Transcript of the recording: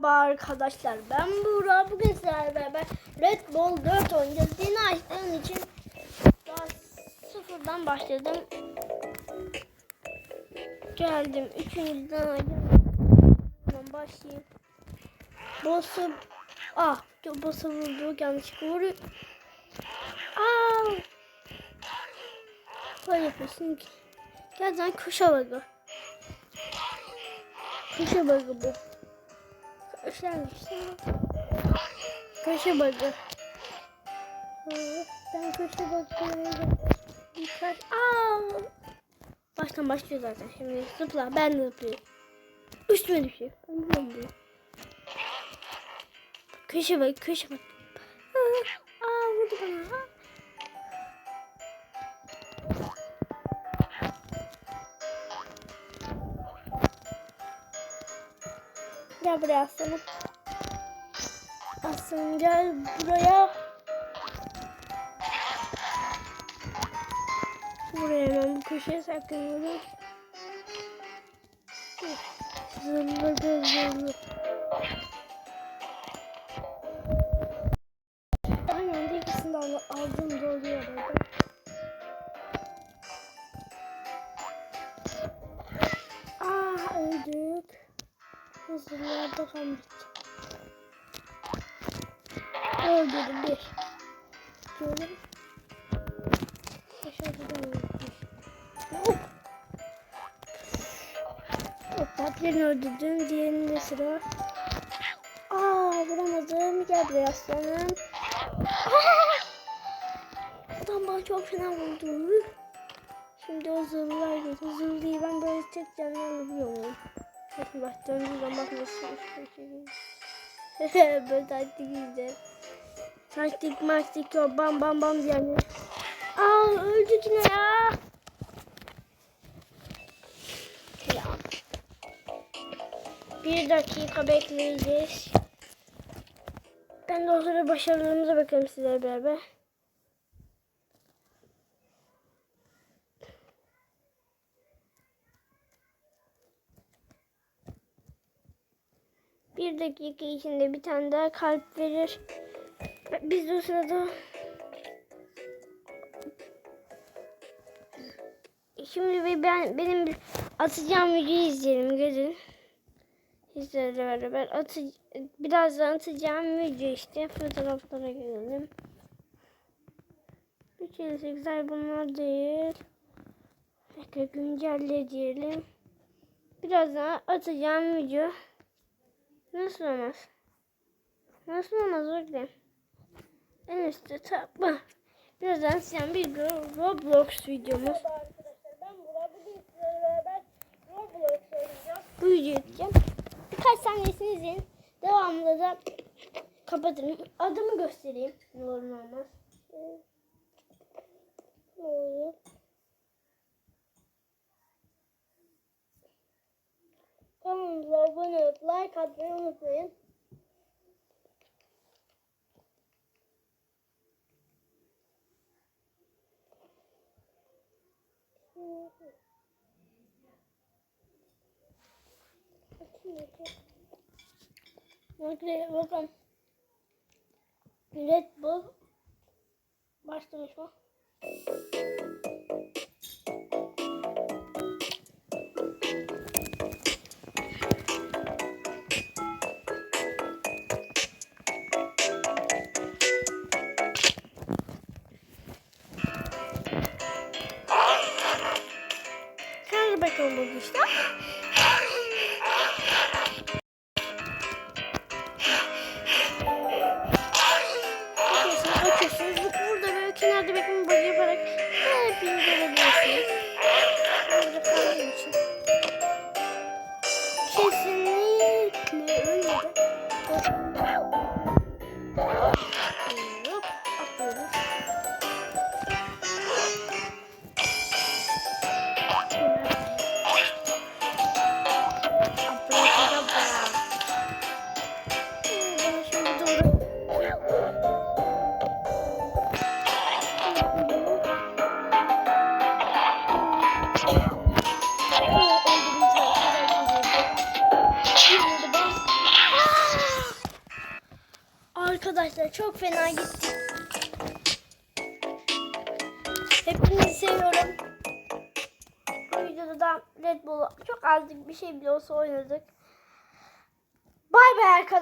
Merhaba arkadaşlar ben Buğra. Bugün sizlerle beraber Red Bull 4 oynayacağız. Yeni açtığım için daha sıfırdan başladım. Geldim üçüncüden Hemen başlayayım. Boss'u ah boss'u vurdu yanlışlıkla vuruyor aa! Böyle yapıyorsun ki. Gel lan kuşa bakı kuşa bakı bu Köşe bug'ı. Ben köşe bug'ı. Birkaç... Aa! Baştan başlıyor zaten. Şimdi zıpla. Ben de zıplayayım. Üstüme düşüyor. Biliyorum bunu. Köşe bug, köşe bug. Aa, aa vurdu bana. Gel buraya aslanım. Aslanım gel buraya. Buraya hemen bu köşeye saklanıyorum. Zırlı zırlı. Aynen de ikisini de al- aldım doluyor Hazırlarda kalmış. Öldürdüm bir. Diyorum. Aşağıda da öldürmüş. Hop. Hop birini öldürdüm. Diğerinde sıra. Aa vuramadım. Gel buraya aslanım. Aa! Adam bana çok fena vurdu. Şimdi o zırhlar geliyor. Zırhlıyı ben böyle tek canlı alabiliyor muyum? Bakın bak döndüğü zaman nasıl Böyle taktik izle. Taktik maktik yok bam bam bam yani. Aa öldük yine ya. Ya. Bir dakika bekleyeceğiz. Ben de o sırada başarılarımıza bakalım sizlerle beraber. Bir dakika içinde bir tane daha kalp verir. Biz de o sırada Şimdi ben benim atacağım videoyu izleyelim gelin. Sizlerle beraber atı, birazdan atacağım video işte fotoğraflara gelelim. 358'ler bunlar değil. Tekrar güncelle diyelim. Birazdan atacağım video. Nasıl olmaz? Nasıl olmaz öyle? En üstte tabba. Birazdan sizden bir Roblox videomuz. Bu videoyu yapacağım. Birkaç saniyesini izleyin. Devamında da kapatırım. Adımı göstereyim. Ne olur ne olmaz. Ne oluyor? Abone olup like atmayı unutmayın. Bakın, bakın. Red Bull başlamış mı? Hadi bakalım bu işte. Çok fena gitti. Hepinizi seviyorum. Bu videoda da Red Bull'u çok azlık bir şey bile olsa oynadık. Bay bay arkadaşlar.